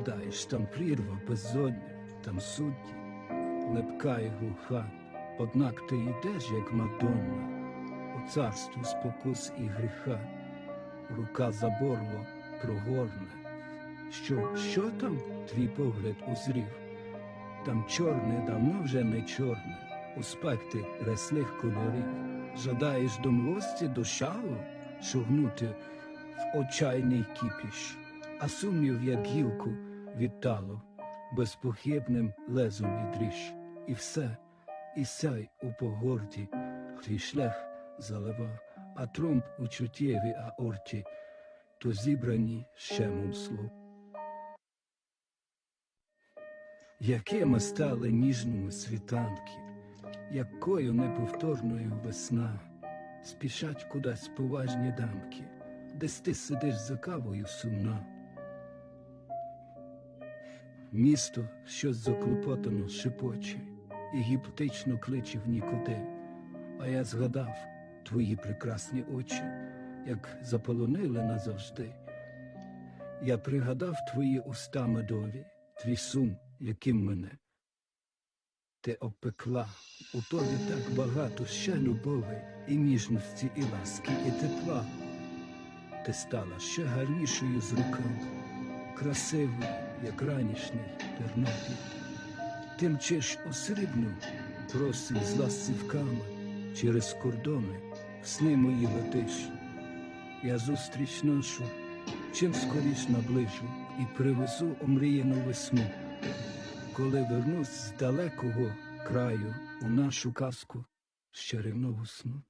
гадаєш, там прірва безодня, там судді, лепка і глуха, однак ти йдеш, як Мадонна, у царстві спокус і гріха, рука заборло прогорне. Що, що там? Твій погляд узрів? Там чорне давно вже не чорне, у спектрі рясних кольорів. Жадаєш до млості, до шалу, шугнути в очайний кіпіш, а сумнів, як гілку відтало, безпохибним лезом відріж. І все, і сяй у погорді, твій шлях залива, а тромб у чуттєвій аорті, то зібрані щемом слов. Якими стали ніжними світанки, якою неповторною весна, спішать кудись поважні дамки, десь ти сидиш за кавою сумна. Місто щось заклопотано шепоче і гіпотично кличе в нікуди, а я згадав твої прекрасні очі, як заполонили назавжди. Я пригадав твої уста медові, твій сум, яким мене. Ти обпекла, у тобі так багато ще любові, і ніжності, і ласки, і тепла. Ти стала ще гарнішою з руками, красивою, як ранішній Тернопіль. Ти мчиш у срібну, просим з ластівками, через кордони, в сни мої летиш. Я зустріч нашу, чим скоріш наближу і привезу омріяну весну, коли вернусь з далекого краю у нашу казку з чарівного сну.